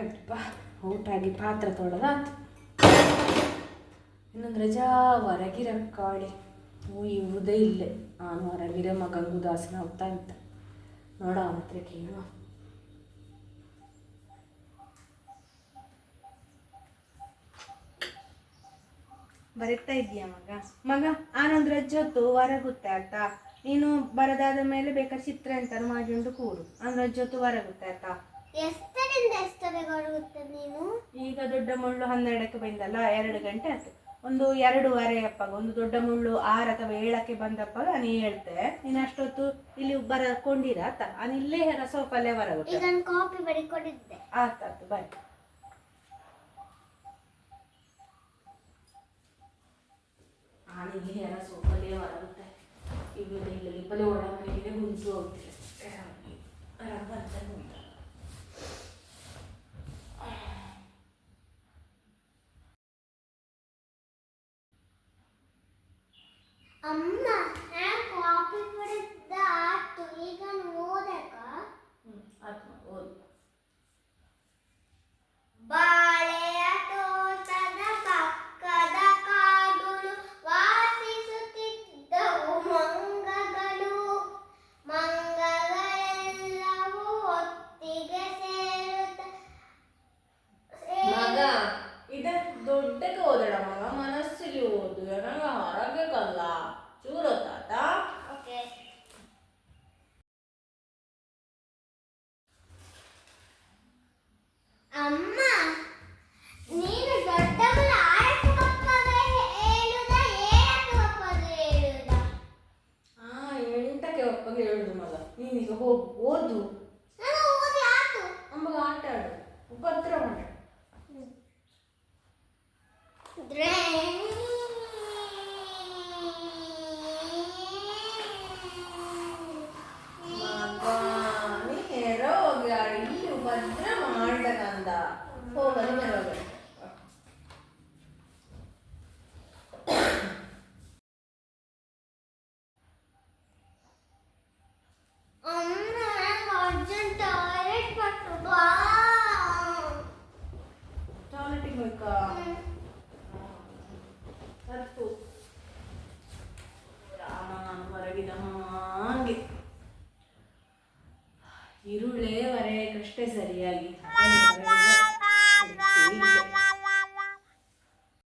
ಯಪ್ಪ ಊಟಾಗಿ ಪಾತ್ರೆ ತೊಳೆದಾತು ಇನ್ನೊಂದು ರಜಾ, ಹೊರಗಿರ ಕಾಳಿ. ಹ್ಞೂ ಇವುದೇ ಇಲ್ಲೇ. ನಾನು ಹೊರಗಿರ ಮಗಂಗು ದಾಸನ ಹೋಗ್ತಾ ಇದ್ದ. ನೋಡ ಹತ್ರ ಕೇಳುವ ಬರೀತಾ ಇದೀಯ ಮಗ? ಮಗ, ಆನೊಂದು ರಜ್ಜೊತ್ತು ಹೊರಗುತ್ತೆ ಆಯ್ತಾ? ನೀನು ಬರದಾದ ಮೇಲೆ ಬೇಕಾದ್ರೆ ಚಿತ್ರ ಎಂತಾರು ಮಾಡಿಕೊಂಡು ಕೂರು ಆನೊಂದು ರಜ್ಜೊತ್ತು ಹೊರಗುತ್ತೆ ಆಯ್ತಾ? ಎಷ್ಟರಿಂದ ಎಷ್ಟರಿಗೆ ಹೊರಗುತ್ತೆ ನೀನು? ಈಗ ದೊಡ್ಡ ಮುಳ್ಳು ಹನ್ನೆರಡಕ್ಕೆ ಬಂದಲ್ಲ ಎರಡು ಗಂಟೆ ಆಯ್ತು. ಒಂದು ಎರಡೂವರೆ ಅಪ್ಪ ಒಂದು ದೊಡ್ಡ ಮುಳ್ಳು ಆರು ಅಥವಾ ಏಳಕ್ಕೆ ಬಂದಪ್ಪ ನೀ ಹೇಳ್ತೆ. ನೀನು ಅಷ್ಟೊತ್ತು ಇಲ್ಲಿ ಬರಕೊಂಡಿರ ಆತ. ನಾನು ಇಲ್ಲೇ ಸೋಫಲ್ಲೇ ಹೊರಗುತ್ತೆ ಈಗ ನಾನು ಕಾಪಿ ಬರಿಕೊಂಡಿದ್ದೆ ಆತಾತು ಬಾಯ್ ಆನಿಗೆ ಯಾರ ಸೋಪಲ್ಲೇ ಹೊರಗುತ್ತೆ ಈಗ ಇಲ್ಲಿ ಇಬ್ಬಲೆ ಒಳ ಮನೆಗೆ ಗುಂತು ಅಮ್ಮ ನಾನು ಕಾಪಿ ಬರೆದ ಆತು ಈಗ ಓದಕ ಆತ್ಮ ಓದು. ಬಾಳೆಯ ತೋಟದ ಪಕ್ಕದ ಕಾಡುಗಳು ವಾಸಿಸುತ್ತಿದ್ದವು ಮಂಗಗಳು. ಮಂಗಗಳೆಲ್ಲವೂ ಒತ್ತಿಗೆ ಸೇರುತ್ತ ಮಗ ಇದ ದೊಡ್ಡಕ್ಕೆ ಓದಡ ಮಗ ಮನಸ್ಸಿಗೆ ಓದು ನನಗೆ ಚೂರು ತಾತ ಓಕೆ ಅಮ್ಮ ನೀನು ದೊಡ್ಡವಳ ಆರಕ್ಕೆ ಒಪ್ಪದೆ ಹೇಳುದ ಏಳಕ್ಕೆ ಒಪ್ಪದ ಹೇಳುದ ಆ ಎಂಟಕ್ಕೆ ಒಪ್ಪಗೆ ಹೇಳುದು ಮಗ ನೀನೀಗ ಹೋಗು ಓದು ನಾನು ಓದಿ ಆತು ಆಟ ಆಡು ಉಪದ್ರ ಮಾಡ ದ್ರೇ ಮಾಡ್ದಕಂದ ಹೋಗಲು ಬರೋದು ಅಮ್ಮ ನನಗೆ empresarial.